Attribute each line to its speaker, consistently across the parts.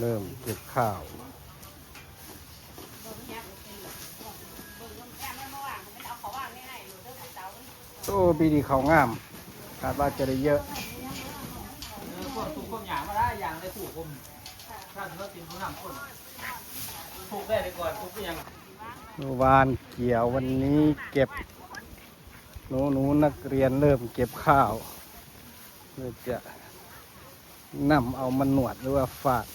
Speaker 1: เริ่มเก็บข้าวโอ้ปีนี้เขาวงามคาดว่าจะได้เยอะ
Speaker 2: เออพวกถูกคนหยางมาได้อย่างได้ถูกผมถ้าถือว่าเป็นผู้นำคนถูกได้เลยก่อนถูกก็ยัง
Speaker 1: เมื่อวานเกี่ยววันนี้เก็บหนูหนูนักเรียนเริ่มเก็บข้าวเพื่อจะ นำเอามันหนวดหรือว่าฝาด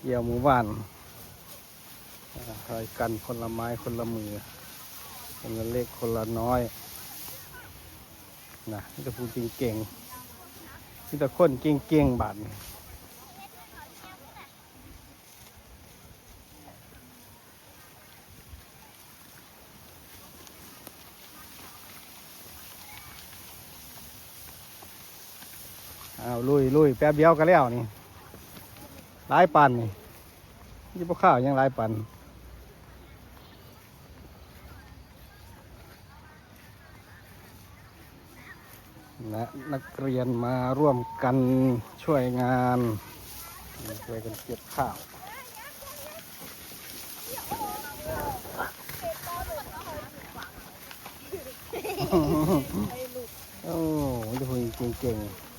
Speaker 1: เกี่ยวหมู่บ้านอ่าคอยกันคนละไม้คนละมือ คนละเล็กคนละน้อยนะนี่จะพูดจริงเก่งนี่แต่คนเก่งเก่งๆบาดนี่ อ้าวลุยลุยแป๊บเดียวก็แล้วนี่หลายปันนี่ยี่พวกข้าวยังหลายปันและนักเรียนมาร่วมกันช่วยงานช่วยกันเก็บข้าวโอ้ยดูเก่งๆ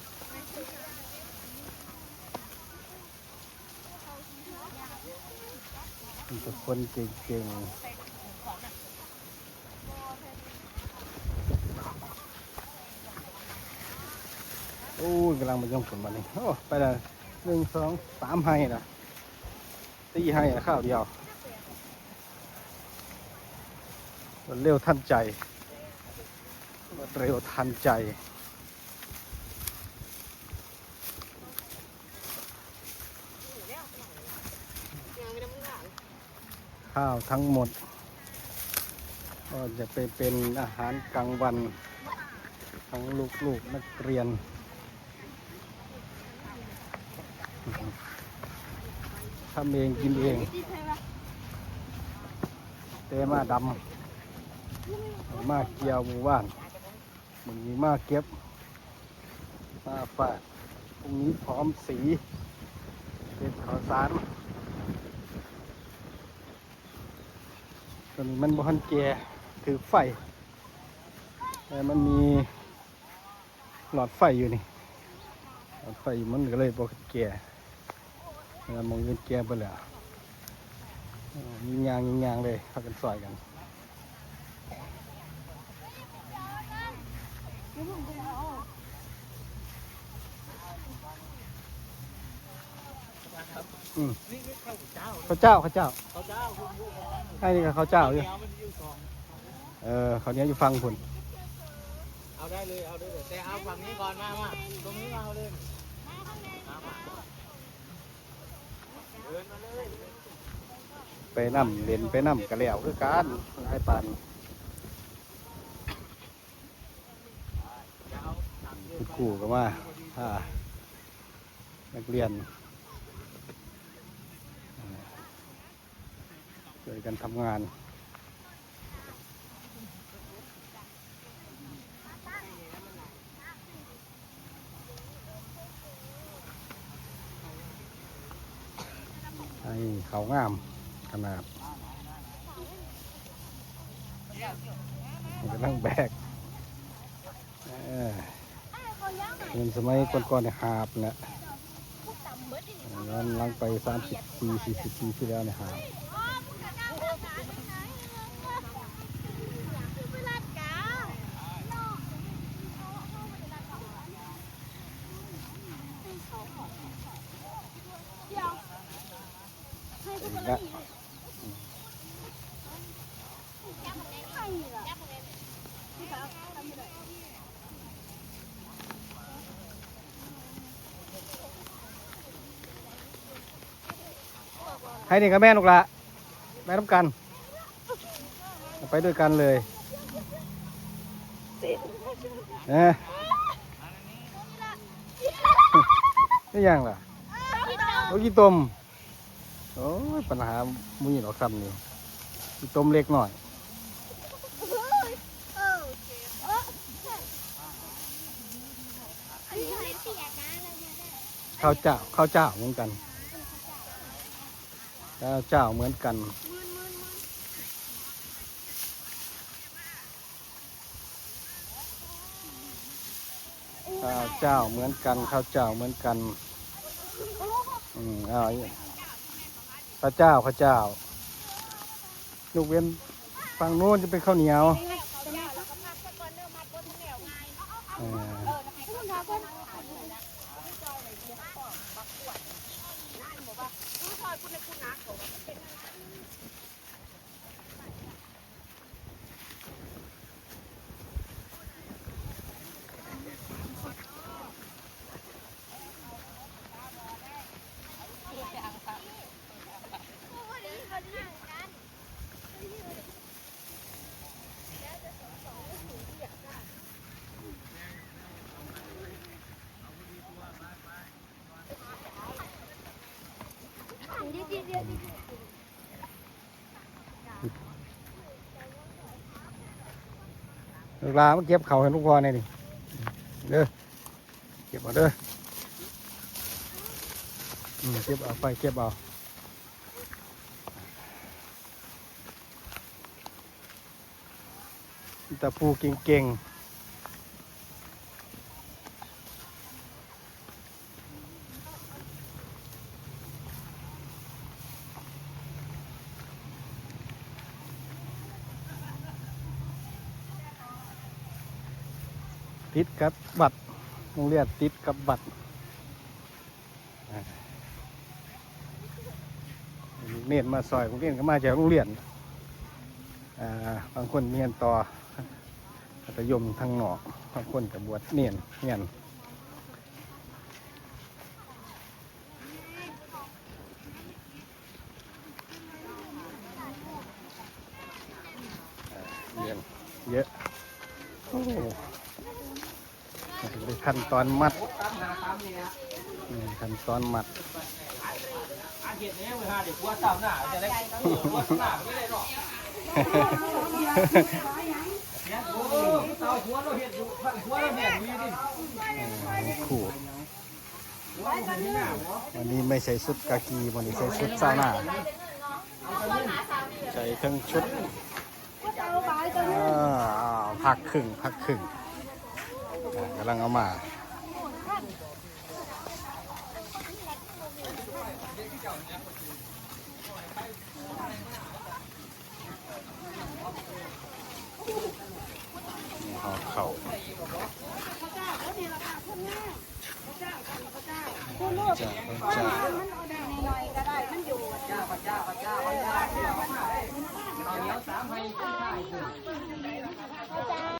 Speaker 1: มีแต่คนเก่งๆ โอ้ยกำลังมันย่องผลมานี่โอ้ไปเลยหนึ่งสองสามให้นะตีให้นะข้าวเดียวรวดเร็วทันใจ เร็วทันใจ ข้าวทั้งหมด ก็จะไปเป็นอาหารกลางวันของลูกๆนักเรียน ทำเองกินเอง เตมาดำมาเกี่ยวหมู่บ้านมึงนี้มาเก็บ มาฝากพรุ่งนี้พร้อมสี เป็นข้าวสาร ตอนนี้มันบอนแกถือไฟ แต่มันมีหลอดไฟอยู่นี่ หลอดไฟมันก็เลยบอกแกแล้วมองเงินแกไปแล้วยิงยางยิงยางเลยพากันซอยกัน อืม
Speaker 2: นี่ข้าวเจ้า
Speaker 1: ข้าวเจ้าข้าวเจ้า
Speaker 2: ข้าวเจ้าคุณผู้ชม
Speaker 1: ให้นี่กับข้าวเจ้าอยู่
Speaker 2: เดี๋ยวมันอยู่สอง
Speaker 1: เออเขาวเหนี้ยอยู่ฟังผุน
Speaker 2: เอาได้เลยเอาได้เลยแต่เอาฝั่งนี้ก่อนมามาตรงนี้มาเอาเลยมามาเดินมาเลย
Speaker 1: ไปนั่มเล่นไปนั่มกระแล้วคือการไอ้ปาน
Speaker 2: จะเอาถังเดิน
Speaker 1: คุณครูก็มาอ่านักเรียน ช่วยกันทำงานให้เขางามขนาดกำลังแบกเออเงินสมัยก่อนๆเนี่ยหาบเนี่ยย้อนหลังไปสามสิบปีสี่สิบปีที่แล้วเนี่ยหาบอีกแล้ว ให้นี่กับแม่ลูกละแม่น้ำกัน ไปด้วยกันเลยเอ๊ะนี่ยังล่ะโอ้ยตมโอ้ยปัญหามุ้ยหรอกซ้ำนี่กี่ตมเล็กหน่อยข้าวเจ้าข้าวเจ้าเหมือนกัน ข้าวเจ้าเหมือนกัน ข้าวเจ้าเหมือนกันข้าวเจ้าเหมือนกัน อืมเอาอีกข้าวเจ้าข้าวเจ้าลูกเว้นฝั่งโน้นจะเป็นข้าวเหนียว 不能不拿走了不给他拿 ลูกลามาเก็บเขาให้ลูกพ่อหน่อยดิเด้อเก็บเอาเด้ออืมเก็บเอาไปเก็บเอาตะปูเก่งๆ ติดกับบัตรโรงเรียนติดกับบัตรเนียนมาซอยโรงเรียนก็มาจากโรงเรียนอ่าบางคนเรียนต่อมัธยมทางหนอกบางคนกับบวชเนียนเนียนเรียนเยอะโอ้ เป็นขั้นตอนมัดขั้นตอนมัด
Speaker 2: หัวเศร้าหน้าจะได้กลัวหน้าไม่ได้หรอกเนี่ยโอ้โหเศร้าหัวเราเห็ดอยู่หัวเราเห็ดมีดิ
Speaker 1: อืมขู่
Speaker 2: หัวมันนี้
Speaker 1: ไม่ใส่ชุดกากีวันนี้ใส่ชุดซาวน่าใส่ทั้งชุดอ่าพักครึ่งพักครึ่ง กำลังเอามาห่อเข่าจ้าจ้า